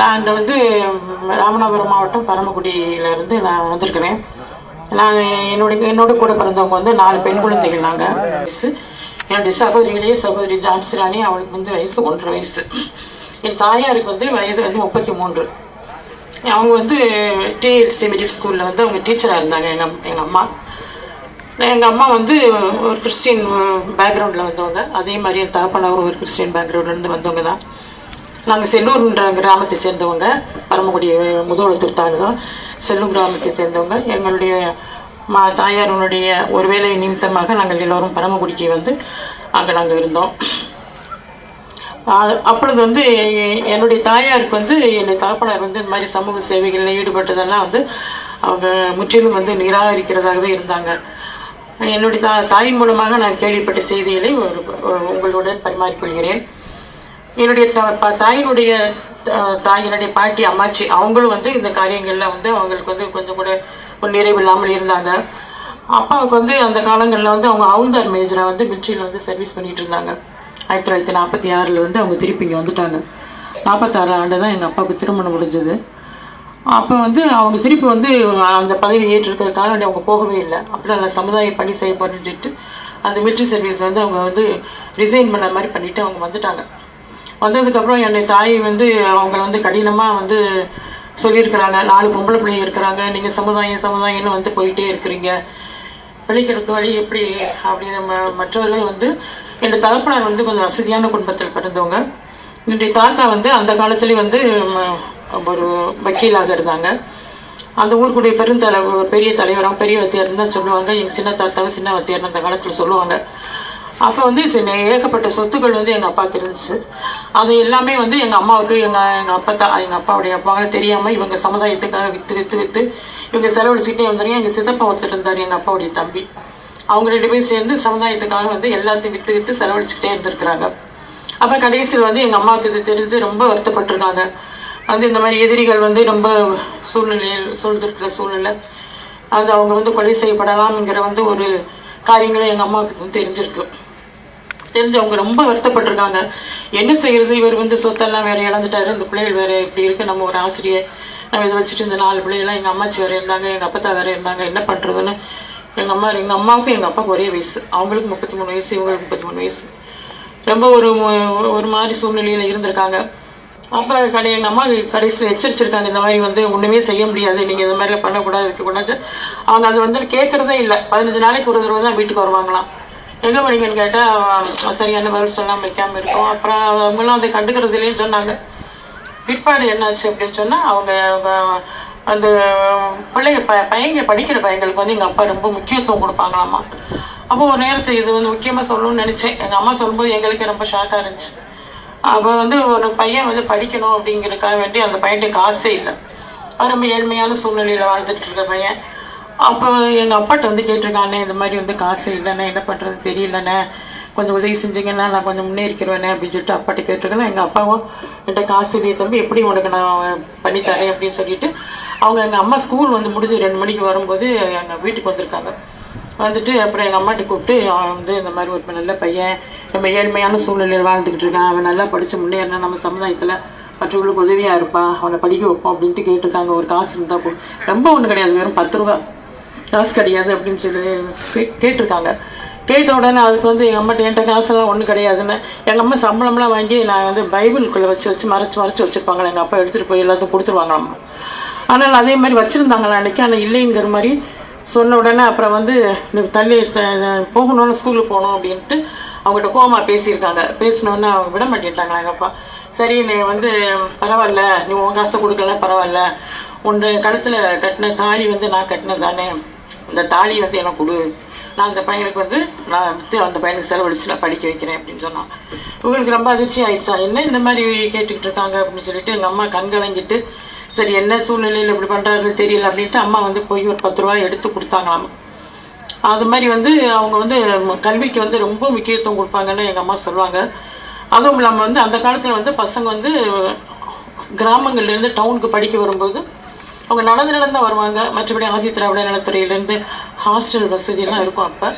நான் நாங்கள் வந்து ராமநாதபுரம் மாவட்டம் பரமக்குடியிலேருந்து நான் வந்திருக்கிறேன். நான் என்னுடைய என்னோட கூட பிறந்தவங்க வந்து நாலு பெண் குழந்தைகள் நாங்கள் வயசு. என்னுடைய சகோதரிகளே சகோதரி ஜான்சி ராணி அவளுக்கு வந்து வயசு ஒன்றரை வயசு. என் தாயாருக்கு வந்து வயது வந்து முப்பத்தி மூன்று அவங்க வந்து டிஎல்சி மிடில் ஸ்கூலில் வந்து அவங்க டீச்சராக இருந்தாங்க எங்கள் எங்கள் அம்மா. எங்கள் அம்மா வந்து ஒரு கிறிஸ்டின் பேக்ரவுண்டில் வந்தவங்க. அதே மாதிரி என் தகப்பனவர் ஒரு கிறிஸ்டின் பேக்ரவுண்ட்லேருந்து வந்தவங்க தான். நாங்கள் செல்லூர்ன்ற கிராமத்தை சேர்ந்தவங்க பரமக்குடி முதலத்தூர் தாலுகா செல்லூர் கிராமத்தை சேர்ந்தவங்க. எங்களுடைய மா தாயாருடைய ஒரு வேலை நிமித்தமாக நாங்கள் எல்லோரும் பரமக்குடிக்கு வந்து அங்கே நாங்கள் இருந்தோம். அப்பொழுது வந்து என்னுடைய தாயாருக்கு வந்து என்னுடைய தகப்பனார் வந்து இந்த மாதிரி சமூக சேவைகளில் ஈடுபட்டதெல்லாம் வந்து அவங்க முற்றிலும் வந்து நிராகரிக்கிறதாகவே இருந்தாங்க. என்னுடைய தா தாயின் மூலமாக நான் கேள்விப்பட்ட செய்திகளை ஒரு உங்களுடன் பரிமாறிக்கொள்கிறேன். என்னுடைய தாயினுடைய த- தாயினுடைய பாட்டி அம்மாச்சி அவங்களும் வந்து இந்த காரியங்கள்ல வந்து அவங்களுக்கு வந்து கொஞ்சம் கூட ஒரு நிறைவு இல்லாமல் இருந்தாங்க. அப்பாவுக்கு வந்து அந்த காலங்களில் வந்து அவங்க அவுந்தார் மேஜரை வந்து மிலிட்ரியில் வந்து சர்வீஸ் பண்ணிட்டு இருந்தாங்க. ஆயிரத்தி தொள்ளாயிரத்தி நாற்பத்தி ஆறில் வந்து அவங்க திருப்பி இங்கே வந்துட்டாங்க. நாற்பத்தாறு ஆண்டு தான் எங்கள் அப்பாவுக்கு திருமணம் முடிஞ்சது. அப்போ வந்து அவங்க திருப்பி வந்து அந்த பதவி ஏற்றிருக்கிறதுக்காக வேண்டி அவங்க போகவே இல்லை. அப்புறம் நல்லா சமுதாய பணி செய்ய போட்டுட்டு அந்த மிலிட்ரி சர்வீஸ் வந்து அவங்க வந்து ரிசைன் பண்ண மாதிரி பண்ணிவிட்டு அவங்க வந்துட்டாங்க. வந்ததுக்கப்புறம் என்னை தாய் வந்து அவங்கள வந்து கடினமாக வந்து சொல்லியிருக்கிறாங்க. நாலு பொம்பளை பிள்ளைங்க இருக்கிறாங்க. நீங்கள் சமுதாயம் சமுதாயம்னு வந்து போயிட்டே இருக்கிறீங்க. பிழைக்கிறதுக்கு வழி எப்படி? அப்படின்னு மற்றவர்கள் வந்து என்னுடைய தகப்பனார் வந்து கொஞ்சம் வசதியான குடும்பத்தில் பிறந்தவங்க. என்னுடைய தாத்தா வந்து அந்த காலத்துலேயும் வந்து ஒரு வக்கீலாக இருந்தாங்க. அந்த ஊருக்குடைய பெருந்தலை ஒரு பெரிய தலைவராக பெரிய வத்தியார்னு தான் சொல்லுவாங்க. எங்கள் சின்ன தாத்தாவை சின்ன வத்தியார்னு அந்த காலத்தில் சொல்லுவாங்க. அப்போ வந்து ஏகப்பட்ட சொத்துக்கள் வந்து எங்கள் அப்பாவுக்கு இருந்துச்சு. அது எல்லாமே வந்து எங்கள் அம்மாவுக்கு எங்கள் எங்கள் அப்பா தா எங்கள் அப்பாவுடைய அப்பாவுக்கு தெரியாமல் இவங்க சமுதாயத்துக்காக விற்று விற்று விற்று இவங்க செலவழிச்சுக்கிட்டே வந்தாங்க எங்கள் சித்தப்பா ஒருத்தர் இருந்தார் எங்கள் அப்பாவுடைய தம்பி. அவங்க ரெண்டு பேரும் சேர்ந்து சமுதாயத்துக்காக வந்து எல்லாத்தையும் விற்று விற்று செலவழிச்சுக்கிட்டே இருந்திருக்கிறாங்க. அப்போ கடைசியில் வந்து எங்கள் அம்மாவுக்கு இது தெரிஞ்சு ரொம்ப வருத்தப்பட்டிருக்காங்க. வந்து இந்த மாதிரி எதிரிகள் வந்து ரொம்ப சூழ்நிலையில் சூழ்ந்திருக்கிற சூழ்நிலை. அது அவங்க வந்து கொலை செய்யப்படலாம்ங்கிற வந்து ஒரு காரியங்களும் எங்கள் அம்மாவுக்கு வந்து தெரிஞ்சிருக்கு. தெரிஞ்சு அவங்க ரொம்ப வருத்தப்பட்டிருக்காங்க. என்ன செய்யறது? இவர் வந்து சொத்தெல்லாம் வேற இழந்துட்டாரு. இந்த பிள்ளைகள் வேற இப்படி இருக்கு. நம்ம ஒரு ஆசிரியர் நம்ம இதை வச்சுட்டு இந்த நாலு பிள்ளைகள்லாம் எங்கள் அம்மாச்சி வேற இருந்தாங்க எங்கள் அப்பத்தா வேற இருந்தாங்க. என்ன பண்ணுறதுன்னு எங்கள் அம்மா எங்கள் அம்மாவுக்கும் எங்கள் அப்பாவுக்கு ஒரே வயசு. அவங்களுக்கு முப்பத்தி மூணு வயசு இவங்களுக்கு முப்பத்தி மூணு வயசு. ரொம்ப ஒரு ஒரு மாதிரி சூழ்நிலையில் இருந்திருக்காங்க. அப்புறம் கடை எங்கள் அம்மா கடைசி எச்சரிச்சிருக்காங்க. இந்த மாதிரி வந்து ஒன்றுமே செய்ய முடியாது. நீங்கள் இந்த மாதிரிலாம் பண்ணக்கூடாது வைக்கக்கூடாது. அவங்க அது வந்து கேட்குறதே இல்லை. பதினஞ்சு நாளைக்கு ஒரு தடவை தான் வீட்டுக்கு வருவாங்களாம். எங்கே போனீங்கன்னு கேட்டால் சரியான பதில் சொல்லாமல் வைக்காமல் இருக்கும். அப்புறம் அவங்களும் அதை கண்டுக்கிறது இல்லைன்னு சொன்னாங்க. பிற்பாடு என்னாச்சு அப்படின்னு சொன்னால் அவங்க அந்த பிள்ளைங்க ப பையங்க படிக்கிற பையங்களுக்கு வந்து எங்கள் அப்பா ரொம்ப முக்கியத்துவம் கொடுப்பாங்களாம்மா அப்போ ஒரு நேரத்தில் இது வந்து முக்கியமாக சொல்லணும்னு நினச்சேன். எங்கள் அம்மா சொல்லும்போது எங்களுக்கே ரொம்ப ஷாக்காக இருந்துச்சு. அப்போ வந்து ஒரு பையன் வந்து படிக்கணும் அப்படிங்கிறதுக்காக வேண்டி அந்த பையன்ட்டு காசே இல்லை. ரொம்ப ஏழ்மையான சூழ்நிலையில் வாழ்ந்துட்டு இருக்க பையன். அப்போ எங்கள் அப்பாட்ட வந்து கேட்டிருக்கானே இந்த மாதிரி வந்து காசு இல்லைண்ணே என்ன பண்ணுறது தெரியலண்ணே. கொஞ்சம் உதவி செஞ்சீங்கன்னா நான் கொஞ்சம் முன்னேறிக்கிறேனே அப்படின்னு சொல்லிட்டு அப்பாட்ட கேட்டிருக்கேன். எங்கள் அப்பாவும் என்கிட்ட காசு இல்லையே தம்பி எப்படி உனக்கு நான் பண்ணித்தரேன் அப்படின்னு சொல்லிட்டு அவங்க எங்கள் அம்மா ஸ்கூல் வந்து முடிஞ்சு ரெண்டு மணிக்கு வரும்போது எங்கள் வீட்டுக்கு வந்திருக்காங்க. வந்துட்டு அப்புறம் எங்கள் அம்மாட்ட கூப்பிட்டு அவன் வந்து இந்த மாதிரி ஒரு நல்ல பையன் நம்ம ஏழ்மையான சூழ்நிலையில் வாழ்ந்துக்கிட்டு இருக்கான். அவன் நல்லா படித்து முன்னேறினா நம்ம சமுதாயத்தில் மற்றவங்களுக்கு உதவியாக இருப்பான். அவனை படிக்க வைப்போம் அப்படின்ட்டு கேட்டிருக்காங்க. ஒரு காசு இருந்தால் போ ரொம்ப ஒன்றும் கிடையாது. வெறும் பத்து ரூபா. காசு கிடையாது அப்படின்னு சொல்லி கே- கேட்டிருக்காங்க. கேட்ட உடனே அதுக்கு வந்து எங்கள் அம்மாட்ட என்கிட்ட காசெல்லாம் ஒன்றும் கிடையாதுன்னு. எங்கள் அம்மா சம்பளம்லாம் வாங்கி நான் வந்து பைபிளுக்குள்ளே வச்சு வச்சு மறைச்சு மறைச்சு வச்சுருப்பாங்களே? எங்கள் அப்பா எடுத்துகிட்டு போய் எல்லாத்தையும் கொடுத்துருவாங்களாம்மா ஆனால் அதே மாதிரி வச்சுருந்தாங்களா அன்றைக்கி ஆனால் இல்லைங்கிற மாதிரி சொன்ன உடனே அப்புறம் வந்து தள்ளி போகணும்னு ஸ்கூலுக்கு போகணும் அப்படின்ட்டு அவங்ககிட்ட கோமா பேசியிருக்காங்க. பேசினோடனே அவங்க விட மாட்டேன்ட்டாங்களா எங்கள் அப்பா. சரி நீ வந்து பரவாயில்ல. நீ உன் காசை கொடுக்கல பரவாயில்ல. உன் கழுத்தில் கட்டின தாலி வந்து நான் கட்டினது தானே. இந்த தாலி வந்து எனக்கு கொடு. நான் அந்த பையனுக்கு வந்து நான் வித்து அந்த பையனுக்கு செலவழிச்சு நான் படிக்க வைக்கிறேன் அப்படின்னு சொன்னான். இவங்களுக்கு ரொம்ப அதிர்ச்சி ஆயிடுச்சா? என்ன இந்த மாதிரி கேட்டுக்கிட்டு இருக்காங்க அப்படின்னு சொல்லிட்டு எங்கள் அம்மா கண்கலங்கிட்டு சரி என்ன சூழ்நிலையில் இப்படி பண்ணுறாருன்னு தெரியல அப்படின்ட்டு அம்மா வந்து போய் ஒரு பத்து ரூபாய் எடுத்து கொடுத்தாங்களாம். அது மாதிரி வந்து அவங்க வந்து கல்விக்கு வந்து ரொம்ப முக்கியத்துவம் கொடுப்பாங்கன்னு எங்கள் அம்மா சொல்லுவாங்க. அதுவும் இல்லாமல் வந்து அந்த காலத்தில் வந்து பசங்க வந்து கிராமங்கள்லேருந்து டவுனுக்கு படிக்க வரும்போது அவங்க நடந்து நடந்து தான் வருவாங்க. மற்றபடி ஆதி திராவிட நலத்துறையிலேருந்து ஹாஸ்டல் வசதியெல்லாம் இருக்கும் அப்போ.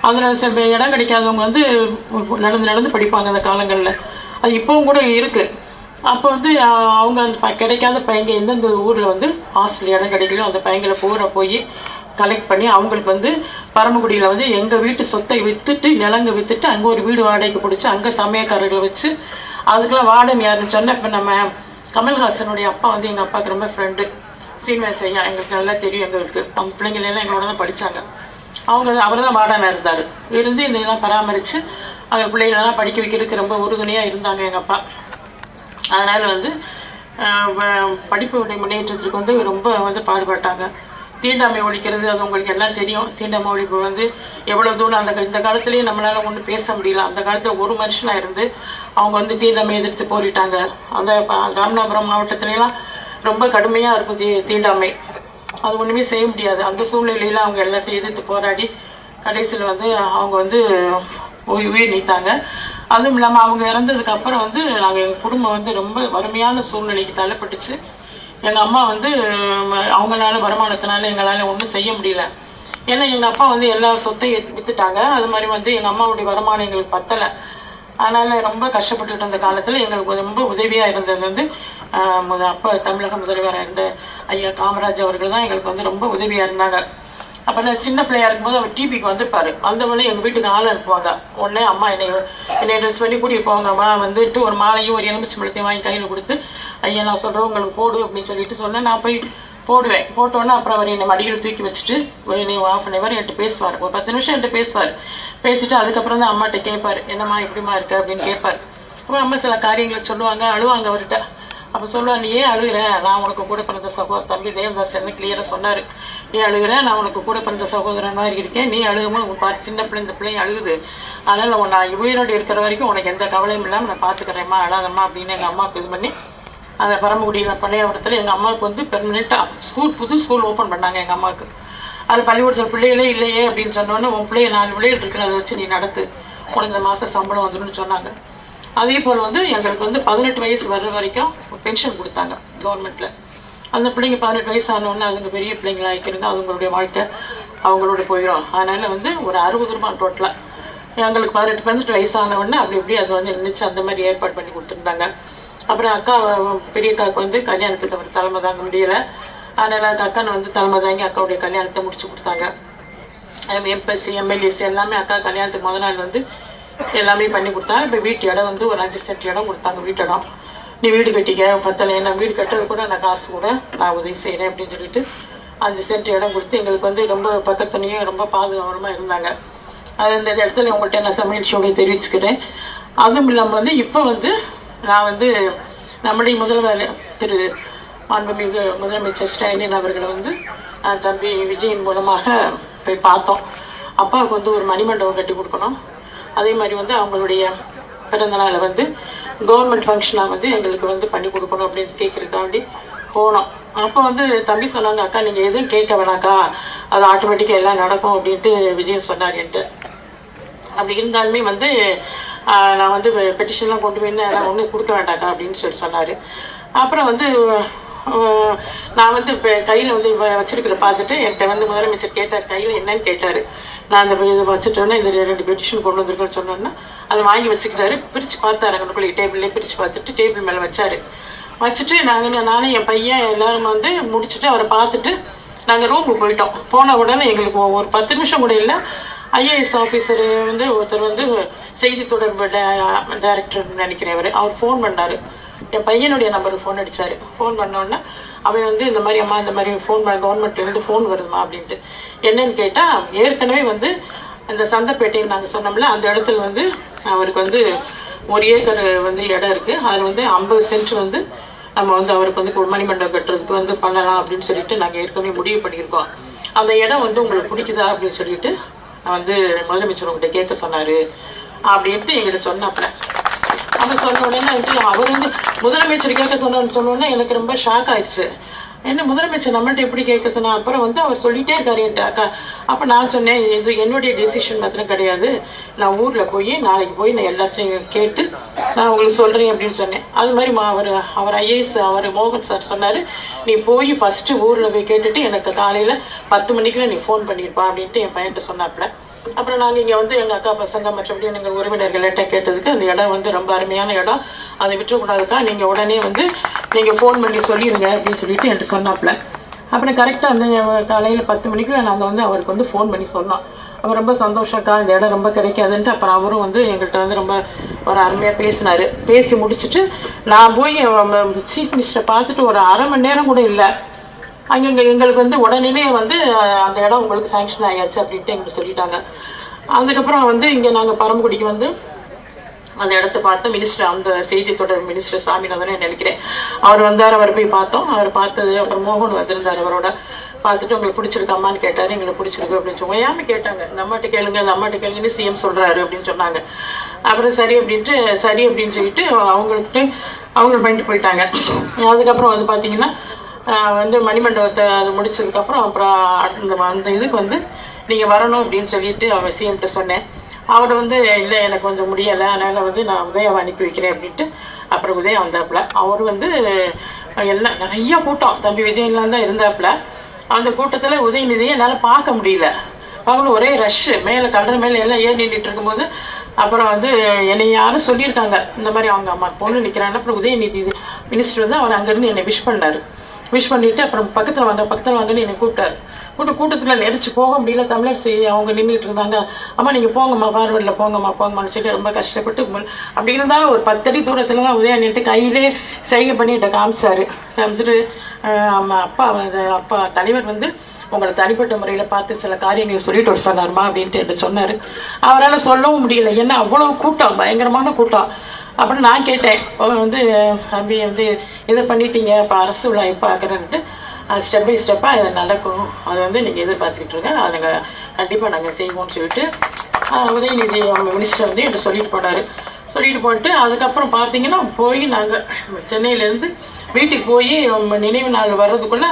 அதில் சில இடம் கிடைக்காதவங்க வந்து நடந்து நடந்து படிப்பாங்க அந்த காலங்களில். அது இப்போவும் கூட இருக்குது அப்போ வந்து அவங்க அந்த ப- கிடைக்காத பையங்க எந்தெந்த ஊரில் வந்து ஹாஸ்டல் இடம் கிடைக்கலையோ அந்த பையங்களை பூரா போய் கலெக்ட் பண்ணி அவங்களுக்கு வந்து பரமக்குடியில் வந்து எங்கள் வீட்டு சொத்தை விற்றுட்டு நிலங்க விற்றுட்டு அங்கே ஒரு வீடு வாடகைக்கு பிடிச்சி அங்கே சமயக்காரர்களை வச்சு அதுக்கெல்லாம் வார்டன் யாருன்னு சொன்னால் இப்போ நம்ம கமல்ஹாசனுடைய அப்பா வந்து எங்கள் அப்பாவுக்கு ரொம்ப ஃப்ரெண்டு சீனிவாஸ் ஐயா எங்களுக்கு நல்லா தெரியும் எங்களுக்கு. அந்த பிள்ளைங்களெல்லாம் எங்களோட தான் படித்தாங்க அவங்க அவர் தான் வார்டனாக இருந்தார். இருந்து இதெல்லாம் பராமரித்து அவங்க பிள்ளைகளெல்லாம் படிக்க வைக்கிறதுக்கு ரொம்ப உறுதுணையாக இருந்தாங்க எங்கள் அப்பா. அதனால் வந்து படிப்புடைய முன்னேற்றத்திற்கு வந்து ரொம்ப வந்து பாடுபட்டாங்க. தீண்டாமை ஒழிக்கிறது அது உங்களுக்கு எல்லாம் தெரியும். தீண்டாமை ஒழிப்பு வந்து எவ்வளோ தூரம் அந்த இந்த காலத்துலேயே நம்மளால ஒன்றும் பேச முடியல. அந்த காலத்தில் ஒரு மனுஷனாக இருந்து அவங்க வந்து தீண்டாமை எதிர்த்து போரிட்டாங்க. அந்த ராமநாதபுரம் மாவட்டத்துலலாம் ரொம்ப கடுமையாக இருக்கும் தீ தீண்டாமை. அது ஒன்றுமே செய்ய முடியாது. அந்த சூழ்நிலையில் அவங்க எல்லாத்தையும் எதிர்த்து போராடி கடைசியில் வந்து அவங்க வந்து உயிர் நீத்தாங்க. அதுவும் இல்லாமல் அவங்க இறந்ததுக்கு அப்புறம் வந்து நாங்கள் எங்கள் குடும்பம் வந்து ரொம்ப வறுமையான சூழ்நிலைக்கு தள்ளப்பட்டுச்சு. எங்கள் அம்மா வந்து அவங்களால வருமானத்தினால எங்களால் ஒன்றும் செய்ய முடியல. ஏன்னா எங்கள் அப்பா வந்து எல்லா சொத்தையும் விற்றுட்டாங்க அது மாதிரி வந்து எங்கள் அம்மாவுடைய வருமானம் எங்களுக்கு பத்தலை. அதனால் ரொம்ப கஷ்டப்பட்டுட்டு இருந்த காலத்தில் எங்களுக்கு ரொம்ப உதவியாக இருந்தது வந்து அப்போ தமிழக முதல்வராக இருந்த ஐயா காமராஜ் அவர்கள் தான் எங்களுக்கு வந்து ரொம்ப உதவியாக இருந்தாங்க. அப்போ நான் சின்ன பிள்ளையா இருக்கும்போது அவர் டிபிக்கு வந்துப்பாரு வந்தவொடனே எங்கள் வீட்டுக்கு ஆள் அனுப்புவாங்க. உடனே அம்மா என்னை என்னை ட்ரெஸ் பண்ணி கூட்டிட்டு போவாங்கம்மா வந்துட்டு ஒரு மாலையும் ஒரு எலுமிச்சு பழத்தையும் வாங்கி கையில் கொடுத்து ஐயா நான் சொல்கிறேன் உங்களுக்கு போடு அப்படின்னு சொல்லிட்டு சொன்னேன். நான் போய் போடுவேன். போட்டோன்னே அப்புறம் அவர் என்னை மடியில் தூக்கி வச்சுட்டு என்னை ஆஃப் அன் ஹவர் என்கிட்ட பேசுவார். ஒரு பத்து நிமிஷம் என்கிட்ட பேசுவார். பேசிட்டு அதுக்கப்புறம் தான் அம்மாட்ட கேட்பார் என்னம்மா இப்படிமா இருக்கு? அப்படின்னு கேட்பார் அப்புறம் அம்மா சில காரியங்களை சொல்லுவாங்க அழுவாங்க அவர்கிட்ட. அப்போ சொல்லுவா நீ ஏன் அழுகிற? நான் உனக்கு கூட பிறந்த சகோ தம்பி தேவதாஸ் என்ன கிளியராக சொன்னார். நீ அழுகுற நான் உனக்கு கூட பிறந்த சகோதரன் மாதிரி இருக்கேன். நீ அழுகும்போது உன் பார்த்து சின்ன பிள்ளை இந்த பிள்ளைங்க அழுகுது. அதனால் உன் நான் உயிரோடு இருக்கிற வரைக்கும் உனக்கு எந்த கவலையும் இல்லாமல் நான் பார்த்துக்கிறேம்மா அழாதம்மா அப்படின்னு எங்கள் அம்மாவுக்கு இது பண்ணி அந்த பரமக்குடியில் பள்ளியாவட்டத்தில் எங்கள் அம்மாவுக்கு வந்து பெர்மனெண்ட்டாக ஸ்கூல் புது ஸ்கூல் ஓப்பன் பண்ணாங்க எங்கள் அம்மாவுக்கு. அது பள்ளிக்கூடத்தில் பிள்ளைகளே இல்லையே அப்படின்னு சொன்னோன்னே உன் பிள்ளைய நாலு பிள்ளைகள் இருக்கிற அதை வச்சு நீ நடத்து. உனக்கு இந்த மாதம் சம்பளம் வந்துடும்னு சொன்னாங்க. அதே போல் வந்து எங்களுக்கு வந்து பதினெட்டு வயசு வர்ற வரைக்கும் பென்ஷன் கொடுத்தாங்க கவர்மெண்ட்டில் அந்த பிள்ளைங்க பதினெட்டு வயசு ஆனோடனே அதுங்க பெரிய பிள்ளைங்களா ஆயிக்கிறங்க அவங்களுடைய வாழ்க்கை அவங்களோட போயிடும் அதனால் வந்து ஒரு அறுபது ரூபாய் டோட்டலாக எங்களுக்கு பதினெட்டு பதினெட்டு வயசானவுடனே அப்படி இப்படி அது வந்து இருந்துச்சு அந்த மாதிரி ஏற்பாடு பண்ணி கொடுத்துருந்தாங்க. அப்புறம் அக்கா பெரிய அக்காவுக்கு வந்து கல்யாணத்துக்கு அவர் தலைமை தாங்க முடியலை. அதனால் அந்த அக்கா வந்து தலைமை தாங்கி அக்காவுடைய கல்யாணத்தை முடிச்சு கொடுத்தாங்க. எம்எஸ்சி எம்எல்ஏசி எல்லாமே அக்கா கல்யாணத்துக்கு முத நாள் வந்து எல்லாமே பண்ணி கொடுத்தாங்க. இப்போ வீட்டு இடம் வந்து ஒரு அஞ்சு செட் இடம் கொடுத்தாங்க வீட்டு இடம். நீ வீடு கட்டிக்க பத்தலை நான் வீடு கட்டுறது கூட நான் காசு கூட நான் உதவி செய்கிறேன் அப்படின்னு சொல்லிட்டு அஞ்சு சென்ட் இடம் கொடுத்து எங்களுக்கு வந்து ரொம்ப பக்கத்துலேயும் ரொம்ப பாதுகாவலமாக இருந்தாங்க. அது இந்த இடத்துல உங்கள்கிட்ட நான் சமையல்ச்சியோட தெரிவிச்சுக்கிறேன். அதுவும் இல்லாமல் வந்து இப்போ வந்து நான் வந்து நம்முடைய முதல்வர் திரு மாண்புமிகு முதலமைச்சர் ஸ்டாலின் அவர்களை வந்து தம்பி விஜயின் மூலமாக போய் பார்த்தோம். அப்பாவுக்கு வந்து ஒரு மணிமண்டபம் கட்டி கொடுக்கணும். அதே மாதிரி வந்து அவங்களுடைய பிறந்தநாளை வந்து கவர்மெண்ட் ஃபங்க்ஷனாக வந்து எங்களுக்கு வந்து பண்ணி கொடுக்கணும் அப்படின்னு கேட்குறக்காண்டி போனோம். அப்போ வந்து தம்பி சொன்னாங்க அக்கா நீங்கள் எதுவும் கேட்க வேணாக்கா. அது ஆட்டோமேட்டிக்காக எல்லாம் நடக்கும் அப்படின்ட்டு விஜயன் சொன்னார் என்கிட்ட. அப்படி இருந்தாலுமே வந்து நான் வந்து பெட்டிஷன்லாம் கொண்டு போய் நான் ஒன்றும் கொடுக்க வேண்டாக்கா அப்படின்னு சொல்லி சொன்னார். அப்புறம் வந்து நான் வந்து இப்போ கையில் வந்து வச்சிருக்கிற பார்த்துட்டு என்கிட்ட வந்து முதலமைச்சர் கேட்டார் கையில் என்னன்னு கேட்டார். நான் அந்த இதை வச்சுட்டோன்னே இந்த ரெண்டு பெட்டிஷன் கொண்டு வந்திருக்கேன்னு சொன்னோன்னா அதை வாங்கி வச்சுக்கிட்டாரு. பிரித்து பார்த்தாரு அங்கனுக்குள்ளே டேபிள்லேயே பிரித்து பார்த்துட்டு டேபிள் மேலே வச்சாரு. வச்சுட்டு நாங்கள் நானும் என் பையன் எல்லாரும் வந்து முடிச்சுட்டு அவரை பார்த்துட்டு நாங்கள் ரூமுக்கு போயிட்டோம். போன உடனே எங்களுக்கு ஒரு பத்து நிமிஷம் கூட இல்லை ஐஏஎஸ் ஆஃபீஸர் வந்து ஒருத்தர் வந்து செய்தி தொடர்பு டைரக்டர் நினைக்கிறேன் அவர் அவர் ஃபோன் பண்ணார். என் பையனுடைய நம்பருக்கு ஃபோன் அடிச்சார். ஃபோன் பண்ணோன்னே அவன் வந்து இந்த மாதிரி அம்மா இந்த மாதிரி ஃபோன் கவர்மெண்ட்லேருந்து ஃபோன் வருதுமா அப்படின்ட்டு. என்னன்னு கேட்டால் ஏற்கனவே வந்து அந்த சந்தைப்பேட்டைன்னு நாங்கள் சொன்னோம்ல அந்த இடத்துல வந்து அவருக்கு வந்து ஒரு ஏக்கர் வந்து இடம் இருக்குது அதில் வந்து ஐம்பது சென்ட் வந்து நம்ம வந்து அவருக்கு வந்து ஒரு மணிமண்டபம் கட்டுறதுக்கு வந்து பண்ணலாம் அப்படின்னு சொல்லிட்டு நாங்கள் ஏற்கனவே முடிவு பண்ணியிருக்கோம். அந்த இடம் வந்து உங்களுக்கு பிடிக்குதா அப்படின்னு சொல்லிட்டு வந்து முதலமைச்சர் உங்கள்கிட்ட கேட்க சொன்னார். அப்படின்ட்டு எங்கிட்ட சொன்னாப்புல. அவன் சொன்ன உடனே அவர் வந்து முதலமைச்சர் கேட்க சொன்னான்னு சொன்ன எனக்கு ரொம்ப ஷாக் ஆயிடுச்சு. என்ன முதலமைச்சர் நம்மள்ட்ட எப்படி கேட்க சொன்னா அப்புறம் வந்து அவர் சொல்லிட்டே இருக்காரு என்கிட்ட அக்கா அப்போ நான் சொன்னேன் இது என்னுடைய டெசிஷன் மாத்திரம் கிடையாது. நான் ஊரில் போய் நாளைக்கு போய் நான் எல்லாத்தையும் கேட்டு நான் உங்களுக்கு சொல்கிறேன் அப்படின்னு சொன்னேன். அது மாதிரி மா- அவர் அவர் ஐஏஎஸ் அவர் மோகன் சார் சொன்னார் நீ போய் ஃபஸ்ட்டு ஊரில் போய் கேட்டுட்டு எனக்கு காலையில் பத்து மணிக்குள்ள நீ ஃபோன் பண்ணியிருப்பா அப்படின்ட்டு என் பையன்கிட்ட சொன்னாப்புல. அப்புறம் நாங்கள் இங்கே வந்து எங்கள் அக்கா பசங்க மற்றபடி எங்கள் உறவினர்கள்ட்ட கேட்டதுக்கு அந்த இடம் வந்து ரொம்ப அருமையான இடம். அதை விட்டுறக்கூடாதுக்கா. நீங்கள் உடனே வந்து நீங்கள் ஃபோன் பண்ணி சொல்லிடுங்க அப்படின்னு சொல்லிட்டு என்கிட்ட சொன்னாப்புல. அப்புறம் கரெக்டாக அந்த காலையில் பத்து மணிக்கு நாங்கள் வந்து அவருக்கு வந்து ஃபோன் பண்ணி சொன்னோம் அவர் ரொம்ப சந்தோஷம்க்கா இந்த இடம் ரொம்ப கிடைக்காதுன்ட்டு அப்புறம் அவரும் வந்து எங்கள்கிட்ட வந்து ரொம்ப ஒரு அருமையாக பேசினார். பேசி முடிச்சுட்டு நான் போய் சீஃப் மினிஸ்டரை பார்த்துட்டு ஒரு அரை மணி நேரம் கூட இல்லை. அங்கே இங்கே எங்களுக்கு வந்து உடனே வந்து அந்த இடம் உங்களுக்கு சேங்ஷன் ஆயாச்சு அப்படின்ட்டு எங்களுக்கு சொல்லிட்டாங்க. அதுக்கப்புறம் வந்து இங்கே நாங்கள் பரமக்குடிக்கு வந்து அந்த இடத்த பார்த்தோம் மினிஸ்டர் அந்த செய்தி தொடர் மினிஸ்டர் சாமிநாதன் நினைக்கிறேன். அவர் வந்தார் அவர் போய் பார்த்தோம். அவர் பார்த்தது அப்புறம் மோகன் வந்திருந்தார் அவரோட. பார்த்துட்டு உங்களுக்கு பிடிச்சிருக்காமான்னு கேட்டார் எங்களுக்கு பிடிச்சிருக்கு அப்படின்னு சொல்லி ஏன்னு கேட்டாங்க? இந்த அம்மாட்ட கேளுங்க அந்த அம்மாட்ட கேளுங்கன்னு சிஎம் சொல்கிறாரு அப்படின்னு சொன்னாங்க. அப்புறம் சரி அப்படின்ட்டு சரி அப்படின்னு சொல்லிட்டு அவங்கள்ட்ட அவங்க பண்ணிட்டு போயிட்டாங்க. அதுக்கப்புறம் வந்து பார்த்தீங்கன்னா வந்து மணிமண்டபத்தை அது முடிச்சதுக்கப்புறம் அப்புறம் அந்த அந்த இதுக்கு வந்து நீங்கள் வரணும் அப்படின்னு சொல்லிட்டு அவன் சிஎம்கிட்ட சொன்னேன். அவர் வந்து இல்லை எனக்கு கொஞ்சம் முடியலை. அதனால் வந்து நான் உதயம் அனுப்பி வைக்கிறேன் அப்படின்ட்டு அப்புறம் உதயம் வந்தாப்புல. அவர் வந்து எல்லாம் நிறைய கூட்டம். தம்பி விஜயன்லாம் தான் இருந்தாப்புல. அந்த கூட்டத்தில் உதயநிதியை என்னால் பார்க்க முடியல. அவங்களும் ஒரே ரஷ்ஷு மேலே கல்ற மேலே எல்லாம் ஏறி நின்றுட்டு இருக்கும்போது அப்புறம் வந்து என்னை யாரும் சொல்லியிருக்காங்க. இந்த மாதிரி அவங்க அம்மா பொண்ணு நிற்கிறாங்க அப்புறம் உதயநிதி மினிஸ்டர் வந்து அவர் அங்கேருந்து என்னை விஷ் பண்ணாரு. விஷ் பண்ணிவிட்டு அப்புறம் பக்கத்தில் வாங்க பக்கத்தில் வாங்கன்னு என்னை கூப்பிட்டாரு. கூட்டு கூட்டத்தில் நெரிச்சு போக முடியல. தமிழர் செய்தி அவங்க நின்றுட்டு இருந்தாங்க. அம்மா நீங்கள் போங்கம்மா ஃபார்வர்டில் போங்கம்மா போங்கம்மான்னு சொல்லி ரொம்ப கஷ்டப்பட்டு அப்படி இருந்தாலும் ஒரு பத்தடி தூரத்தில் தான் உதயா கையிலே சைகை பண்ணிட்டு காமிச்சார். காமிச்சிட்டு அம்மா அப்பா அப்பா தலைவர் வந்து உங்களை தனிப்பட்ட முறையில் பார்த்து சில காரியங்களை சொல்லிட்டு வர சொன்னார்மா? அப்படின்ட்டு என்று சொன்னார். அவரால் சொல்லவும் முடியல. ஏன்னா அவ்வளோ கூட்டம் பயங்கரமான கூட்டம். அப்புறம் நான் கேட்டேன். வந்து தம்பி வந்து இதை பண்ணிட்டீங்க? இப்போ அரசு விழா எப்போ ஆக்குறேன்ட்டு ஸ்டெப் பை ஸ்டெப்பாக இது நடக்கும். அதை வந்து நீங்கள் எதிர்பார்த்துக்கிட்டு இருங்க. அதை நாங்கள் கண்டிப்பாக நாங்கள் செய்வோம்னு சொல்லிட்டு உதயநிதி அவங்க மினிஸ்டர் வந்து என்கிட்ட சொல்லிட்டு போனார். சொல்லிட்டு போட்டு அதுக்கப்புறம் பார்த்தீங்கன்னா போய் நாங்கள் சென்னையிலேருந்து வீட்டுக்கு போய் நினைவு நாள் வர்றதுக்குள்ளே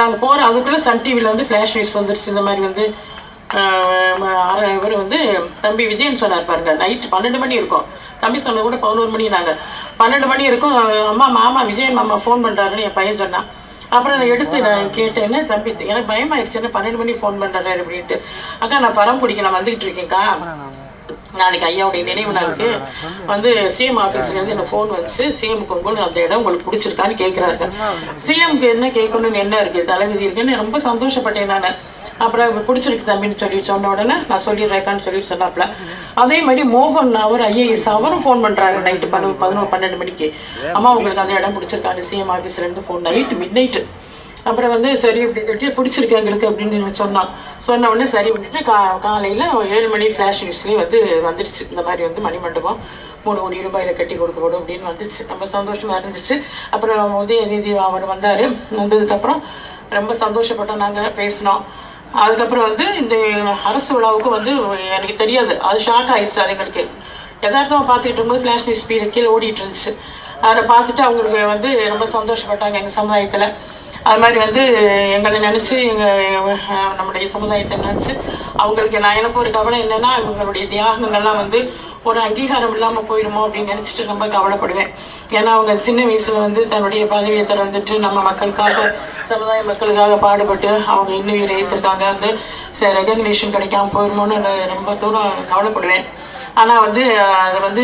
நாங்கள் போகிற அதுக்குள்ளே சன் டிவியில் வந்து ஃப்ளாஷ் நியூஸ் வந்துருச்சு. இந்த மாதிரி வந்து இவர் வந்து தம்பி விஜயன் சொன்னார் பாருங்க. நைட் பன்னெண்டு மணி இருக்கும். தம்பி சொன்னது கூட பதினோரு மணி நாங்கள் பன்னெண்டு மணி இருக்கும். அம்மா மாமா விஜயன் மாமா ஃபோன் பண்ணுறாருன்னு என் பையன் சொன்னான். அப்புறம் நான் எடுத்து நான் கேட்டேன்னு தம்பி எனக்கு பயமாயிடுச்சு. என்ன பன்னெண்டு மணி ஃபோன் பண்ணுறாரு அப்படின்ட்டு. அக்கா நான் பரம்புடிக்கு நான் வந்துகிட்டு இருக்கேன்க்கா. நாளைக்கு ஐயாவுடைய நினைவு நாளுக்கு வந்து சிஎம் ஆபீஸ்ல இருந்து எனக்கு ஃபோன் வந்துச்சு. சிஎம் உங்களுக்கு அந்த இடம் உங்களுக்கு பிடிச்சிருக்கான்னு கேட்குறாரு சிஎம்க்கு என்ன கேட்கணும்னு என்ன இருக்கு? தலைவிதி இருக்குன்னு ரொம்ப சந்தோஷப்பட்டேன் நான். அப்புறம் பிடிச்சிருக்கு தம்பின்னு சொல்லி சொன்ன உடனே நான் சொல்லிடுறேக்கான்னு சொல்லி சொன்னாப்ல அதே மாதிரி மோகன் அவர் ஐஏஎஸ் அவரும் ஃபோன் பண்ணுறாரு நைட்டு பதினோரு பதினோரு பன்னெண்டு மணிக்கு. அம்மா உங்களுக்கு அந்த இடம் பிடிச்சிருக்காரு சிஎம் ஆஃபீஸ்லேருந்து ஃபோன் நைட்டு மிட் நைட்டு அப்புறம் வந்து சரி அப்படின்னு சொல்லிட்டு பிடிச்சிருக்கு எங்களுக்கு அப்படின்னு சொன்னான். சொன்ன உடனே சரி அப்படின்ட்டு கா காலையில் ஏழு மணி ஃப்ளாஷ் நியூஸ்லேயே வந்து வந்துடுச்சு இந்த மாதிரி வந்து மணிமண்டபம் மூணு கோடி ரூபாயில கட்டி கொடுக்கப்படும் அப்படின்னு வந்துச்சு ரொம்ப சந்தோஷமா இருந்துச்சு. அப்புறம் உதயநிதி அவர் வந்தார். வந்ததுக்கப்புறம் ரொம்ப சந்தோஷப்பட்டோம். நாங்கள் பேசினோம். அதுக்கப்புறம் வந்து இந்த அரசு விழாவுக்கு வந்து எனக்கு தெரியாது. அது ஷாக் ஆயிடுச்சு அது எங்களுக்கு யதார்த்தமாக பார்த்துக்கிட்டு இருக்கும்போது ஃப்ளாஷ் நியூஸ் ஸ்பீடு கீழே ஓடிட்டு இருந்துச்சு. அதை பார்த்துட்டு அவங்களுக்கு வந்து ரொம்ப சந்தோஷப்பட்டாங்க எங்கள் சமுதாயத்தில். அது மாதிரி வந்து எங்களை நினச்சி எங்கள் நம்முடைய சமுதாயத்தை நினச்சி அவங்களுக்கு நான் எனக்கு ஒரு கவலை என்னன்னா இவங்களுடைய தியாகங்கள்லாம் வந்து ஒரு அங்கீகாரம் இல்லாமல் போயிடுமோ அப்படின்னு நினச்சிட்டு ரொம்ப கவலைப்படுவேன். ஏன்னா அவங்க சின்ன வயசுல வந்து தன்னுடைய பதவியை திறந்துட்டு நம்ம மக்களுக்காக சமுதாய மக்களுக்காக பாடுபட்டு அவங்க இன்னும் உயிரை ஏற்றிருக்காங்க வந்து ரெகக்னேஷன் கிடைக்காம போயிடுமோன்னு ரொம்ப தூரம் கவலைப்படுவேன். ஆனால் வந்து அதை வந்து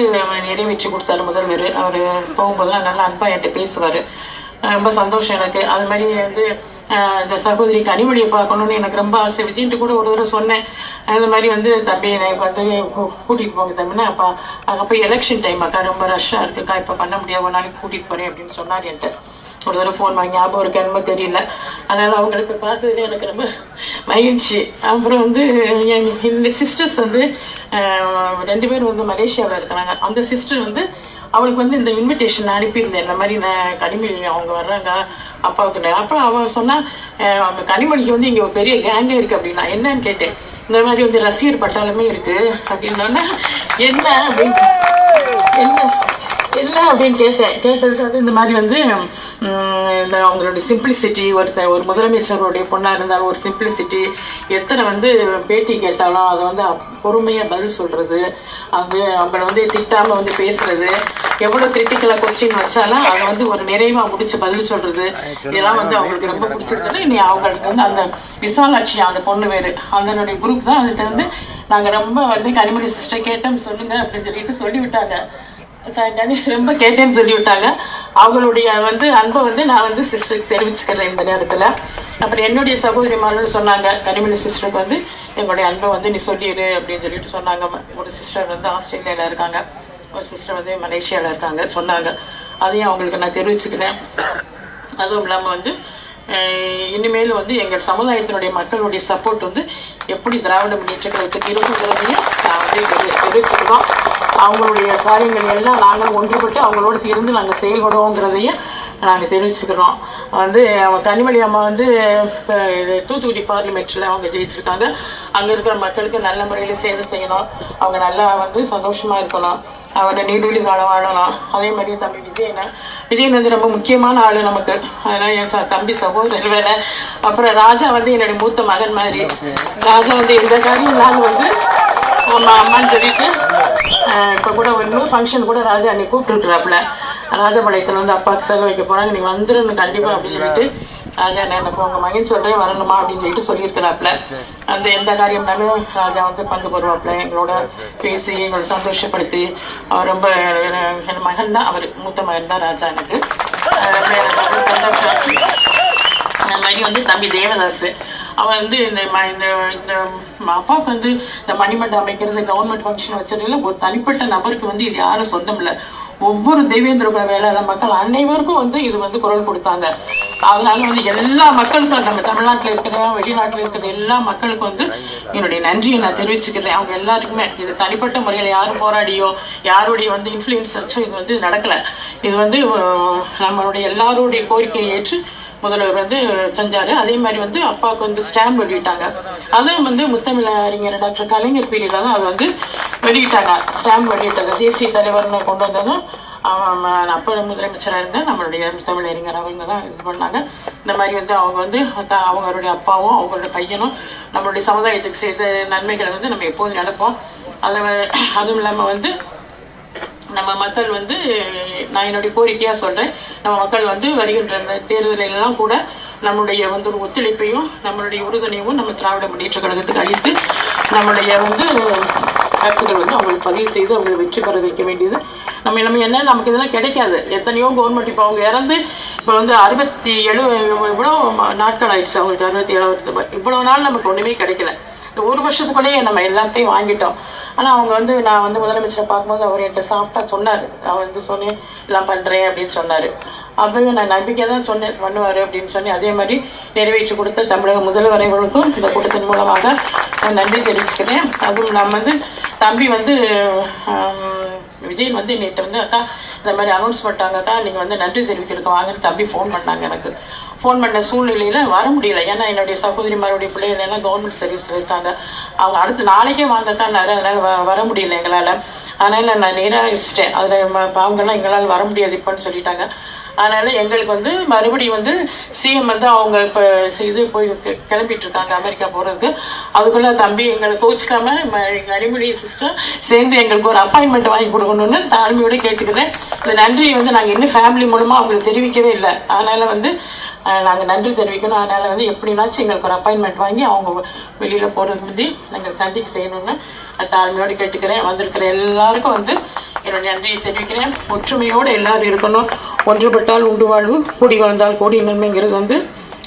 நிறைவேற்றி கொடுத்தாரு முதல்வர். அவர் போகும்போதெல்லாம் நல்லா அன்பா என்கிட்ட பேசுவார். ரொம்ப சந்தோஷம் எனக்கு. அது மாதிரி வந்து இந்த சகோதரி கனிமொழியை பார்க்கணுன்னு எனக்கு ரொம்ப ஆசை. விஜய்ன்ட்டு கூட ஒரு தடவை சொன்னேன். அந்த மாதிரி வந்து தம்பி எனக்கு வந்து கூட்டிகிட்டு போங்க தம்பின்னா அப்போ அப்போ எலெக்ஷன் டைம் அக்கா ரொம்ப ரஷ்ஷாக இருக்குக்கா. இப்போ பண்ண முடியாது. ஒரு நாளைக்கு கூட்டிகிட்டு போகிறேன் அப்படின்னு சொன்னார் என்கிட்ட. ஒரு தடவை ஃபோன் வாங்கி ஞாபகம் இருக்கு என்னமோ தெரியல. அதனால் அவங்களுக்கு பார்த்தது எனக்கு ரொம்ப மகிழ்ச்சி. அப்புறம் வந்து என் இந்த சிஸ்டர்ஸ் வந்து ரெண்டு பேரும் வந்து மலேசியாவில் இருக்கிறாங்க. அந்த சிஸ்டர் வந்து அவளுக்கு வந்து இந்த இன்விடேஷன் அனுப்பியிருந்தேன். இந்த மாதிரி நான் கனிமொழி அவங்க வர்றாங்க. அப்பாவுக்கு அப்புறம் அவ சொன்னா அந்த கனிமொழிக்கு வந்து இங்கே ஒரு பெரிய கேங்கே இருக்குது அப்படின்னா என்னன்னு கேட்டேன். இந்த மாதிரி வந்து ரசிகர் பட்டாளமே இருக்குது அப்படின்னா என்ன? அப்படின்னு. என்ன? என்ன அப்படின்னு கேட்டேன். கேட்டதுக்கு வந்து இந்த மாதிரி வந்து இந்த அவங்களுடைய சிம்பிளிசிட்டி ஒருத்தர் ஒரு முதலமைச்சருடைய பொண்ணாக இருந்தாலும் ஒரு சிம்பிளிசிட்டி எத்தனை வந்து பேட்டி கேட்டாலும் அதை வந்து பொறுமையாக பதில் சொல்கிறது அது அவங்கள வந்து திட்டாமல் வந்து பேசுறது எவ்வளோ கிரிட்டிக்கலாக கொஸ்டின் வச்சாலும் அதை வந்து ஒரு நிறைவாக முடிச்சு பதில் சொல்கிறது இதெல்லாம் வந்து அவங்களுக்கு ரொம்ப பிடிச்சிருந்தது இனி அவங்களுக்கு வந்து அந்த விசாலாட்சி அந்த பொண்ணு வேறு அதனுடைய குரூப் தான். அதுக்கு வந்து நாங்கள் ரொம்ப வந்து கனிமொழி சிஸ்டர் கேட்டோம் சொல்லுங்கள் அப்படின்னு சொல்லிட்டு சொல்லிவிட்டாங்க. ரொம்ப கேட்டேன்னு சொல்லி விட்டாங்க அவங்களுடைய வந்து அன்பை வந்து நான் வந்து சிஸ்டருக்கு தெரிவிச்சுக்கிறேன் இந்த நேரத்தில். அப்புறம் என்னுடைய சகோதரிமார்கள் சொன்னாங்க கனிமணி சிஸ்டருக்கு வந்து எங்களுடைய அன்பை வந்து நீ சொல்லிடு அப்படின்னு சொல்லிட்டு சொன்னாங்க. ஒரு சிஸ்டர் வந்து ஆஸ்திரேலியாவில் இருக்காங்க. ஒரு சிஸ்டர் வந்து மலேசியாவில் இருக்காங்க சொன்னாங்க. அதையும் அவங்களுக்கு நான் தெரிவிச்சுக்கிறேன். அதுவும் இல்லாமல் வந்து இனிமேல் வந்து எங்கள் சமுதாயத்தினுடைய மக்களுடைய சப்போர்ட் வந்து எப்படி திராவிட முன்னேற்ற கழகத்துக்கு இருக்குங்கிறதையும் நான் வந்து தெரிவிச்சுக்கிறோம். அவங்களுடைய காரியங்கள் எல்லாம் நாங்கள் ஒன்றுபட்டு அவங்களோட சேர்ந்து நாங்கள் செயல்படுவோங்கிறதையும் நாங்கள் தெரிவிச்சுக்கிறோம். வந்து அவங்க கனிமொழி அம்மா வந்து இப்போ இது தூத்துக்குடி பார்லிமெண்ட்டில் அவங்க ஜெயிச்சிருக்காங்க. அங்கே இருக்கிற மக்களுக்கு நல்ல முறையில் சேவை செய்யணும். அவங்க நல்லா வந்து சந்தோஷமாக இருக்கணும். அவங்க நீடுழி காலம் வாழணும். அதே மாதிரி தம்பி விஜயனை. விஜயன் வந்து ரொம்ப முக்கியமான ஆள் நமக்கு. அதனால என் தம்பி சகோதரர் வேலை அப்புறம் ராஜா வந்து என்னுடைய மூத்த மகன் மாதிரி. ராஜா வந்து எந்த காரியம் நாங்கள் வந்து நம்ம அம்மான்னு சொல்லிட்டு இப்போ கூட ஒரு ஃபங்க்ஷன் கூட ராஜா அன்னைக்கு கூப்பிட்டுருக்குறாப்புல. ராஜபாளையத்தில் வந்து அப்பாவுக்கு செலவு வைக்க போகிறாங்க நீ வந்துடணும் கண்டிப்பாக அப்படின்னு சொல்லிட்டு ராஜா நான் எனக்கு உங்கள் மகன் சொல்கிறேன் வரணுமா அப்படின்னு சொல்லிட்டு சொல்லியிருக்கிறாப்புல. அந்த எந்த காரியம்னாலும் ராஜா வந்து பங்கு பெறுவாப்புல. எங்களோட பேசி எங்களை சந்தோஷப்படுத்தி அவர் ரொம்ப என் மகன் தான் அவர். மூத்த மகன் தான் ராஜா எனக்கு. ரொம்ப எனக்கு சந்தோஷம். அந்த மாதிரி வந்து தம்பி தேவதாஸ் அவன் வந்து இந்த ம- இந்த இந்த அப்பாவுக்கு வந்து இந்த மணிமண்டபம் அமைக்கிறது கவர்மெண்ட் ஃபங்க்ஷன் வச்சதுல ஒரு தனிப்பட்ட நபருக்கு வந்து இது யாரும் சொந்தம் இல்லை ஒவ்வொரு தேவேந்திர குல வேளாள மக்கள் அனைவருக்கும் வந்து இது வந்து குரல் கொடுத்தாங்க. அதனால வந்து எல்லா மக்களுக்கும் நம்ம தமிழ்நாட்டில் இருக்கிற வெளிநாட்டில் இருக்கிற எல்லா மக்களுக்கும் வந்து என்னுடைய நன்றியை நான் தெரிவிச்சுக்கிறேன். அவங்க எல்லாருக்குமே இது தனிப்பட்ட முறையில் யாரும் போராடியோ யாருடைய வந்து இன்ஃப்ளூயன்ஸ் வச்சோ இது வந்து நடக்கல. இது வந்து நம்மளுடைய எல்லாருடைய கோரிக்கையை ஏற்று முதல்வர் வந்து செஞ்சாரு. அதே மாதிரி வந்து அப்பாவுக்கு வந்து ஸ்டாம்ப் வெளியிட்டாங்க. அதுவும் வந்து முத்தமிழ் அறிஞர் டாக்டர் கலைஞர் பீரியட்ல தான் அது வந்து வெளியிட்டாங்க. ஸ்டாம்ப் வெளியிட்டது. தேசிய தலைவர்னு கொண்டு வந்ததும் அவன் அப்போ முதலமைச்சராக இருந்த நம்மளுடைய தமிழ் அறிஞர் அவங்க தான் இது பண்ணாங்க. இந்த மாதிரி வந்து அவங்க வந்து அவங்களுடைய அப்பாவும் அவங்களுடைய பையனும் நம்மளுடைய சமுதாயத்துக்கு செய்த நன்மைகளை வந்து நம்ம எப்போதும் நடப்போம். அதை அதுவும் இல்லாமல் வந்து நம்ம மக்கள் வந்து நான் என்னுடைய கோரிக்கையா சொல்றேன். நம்ம மக்கள் வந்து வருகின்ற இந்த தேர்தலெல்லாம் கூட நம்மளுடைய வந்து ஒரு ஒத்துழைப்பையும் நம்மளுடைய உறுதுணையும் நம்ம திராவிட முன்னேற்ற கழகத்துக்கு அளித்து நம்மளுடைய வந்து கருத்துக்கள் வந்து அவங்களுக்கு பதிவு செய்து அவங்களை வெற்றி பெற வைக்க வேண்டியது. நம்ம நம்ம என்ன நமக்கு இதெல்லாம் கிடைக்காது. எத்தனையோ கவர்மெண்ட் இப்போ அவங்க இறந்து இப்போ வந்து அறுபத்தி ஏழு இவ்வளோ நாட்கள் ஆயிடுச்சு அவங்களுக்கு அறுபத்தி ஏழாவது இவ்வளோ நாள் நமக்கு ஒன்றுமே கிடைக்கல. இந்த ஒரு வருஷத்துக்குள்ளேயே நம்ம எல்லாத்தையும் வாங்கிட்டோம். ஆனால் அவங்க வந்து நான் வந்து முதலமைச்சரை பார்க்கும்போது அவர் என்கிட்ட சாப்பிட்டா சொன்னார். அவர் வந்து சொன்னேன் எல்லாம் பண்ணுறேன் அப்படின்னு சொன்னார். அப்பவே நான் நம்பிக்கை தான் சொன்னேன் பண்ணுவார் அப்படின்னு சொல்லி அதே மாதிரி நிறைவேற்றி கொடுத்த தமிழக முதல்வரைகளுக்கும் இந்த கூட்டத்தின் மூலமாக நான் நன்றி தெரிவிச்சுக்கிறேன். அதுவும் நான் வந்து தம்பி வந்து விஜய் வந்து என்கிட்ட வந்து அக்கா இந்த மாதிரி அனௌன்ஸ் பண்ணிட்டாங்க அக்கா நீங்கள் வந்து நன்றி தெரிவிக்கிறதுக்கு வாங்கன்னு தம்பி ஃபோன் பண்ணாங்க எனக்கு. ஃபோன் பண்ண சூழ்நிலையில் வர முடியல. ஏன்னா என்னுடைய சகோதரிமாருடைய பிள்ளைகள் எல்லாம் கவர்மெண்ட் சர்வீஸ் இருக்காங்க அவங்க அடுத்து நாளைக்கே வாங்கக்கான்னாரு அதனால் வ- வர முடியல எங்களால். அதனால் நான் நிராகரிச்சிட்டேன் அதில் அவங்கெல்லாம் எங்களால் வர முடியாது இப்போன்னு சொல்லிட்டாங்க. அதனால எங்களுக்கு வந்து மறுபடியும் வந்து சிஎம் வந்து அவங்க இப்போ இது போய் கிளம்பிட்டு இருக்காங்க அமெரிக்கா போகிறதுக்கு அதுக்குள்ள தம்பி எங்களை கோச்சிக்காம அடிமொழி சிஸ்டர் சேர்ந்து எங்களுக்கு ஒரு அப்பாயின்மெண்ட் வாங்கி கொடுக்கணும்னு தாழ்மையோட கேட்டுக்கிறேன். இந்த நன்றியை வந்து நாங்கள் இன்னும் ஃபேமிலி மூலமாக அவங்களுக்கு தெரிவிக்கவே இல்லை. அதனால வந்து நாங்கள் நன்றி தெரிவிக்கணும். அதனால் வந்து எப்படினாச்சும் எங்களுக்கு ஒரு அப்பாயின்மெண்ட் வாங்கி அவங்க வெளியில் போகிறதுக்கு முந்தி நாங்கள் சந்திக்க செய்யணும்னு தாழ்மையோடு கேட்டுக்கிறேன். வந்திருக்கிற எல்லாருக்கும் வந்து என்னுடைய நன்றியை தெரிவிக்கிறேன். ஒற்றுமையோடு எல்லாரும் இருக்கணும். ஒன்றுபட்டால் உண்டு வாழ்வு கூடி வாழ்ந்தால் கூடி நன்மைங்கிறது வந்து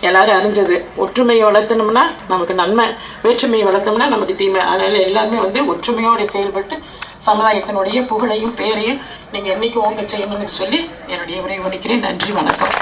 எல்லாரும் அறிஞ்சது. ஒற்றுமையை வளர்த்தணும்னா நமக்கு நன்மை வேற்றுமையை வளர்த்தோம்னா நமக்கு தீமை. அதனால் எல்லாருமே வந்து ஒற்றுமையோடு செயல்பட்டு சமுதாயத்தினுடைய புகழையும் பேரையும் நீங்கள் என்றைக்கு ஓங்க செய்யணும்னு சொல்லி என்னுடைய உரை முடிக்கிறேன். நன்றி வணக்கம்.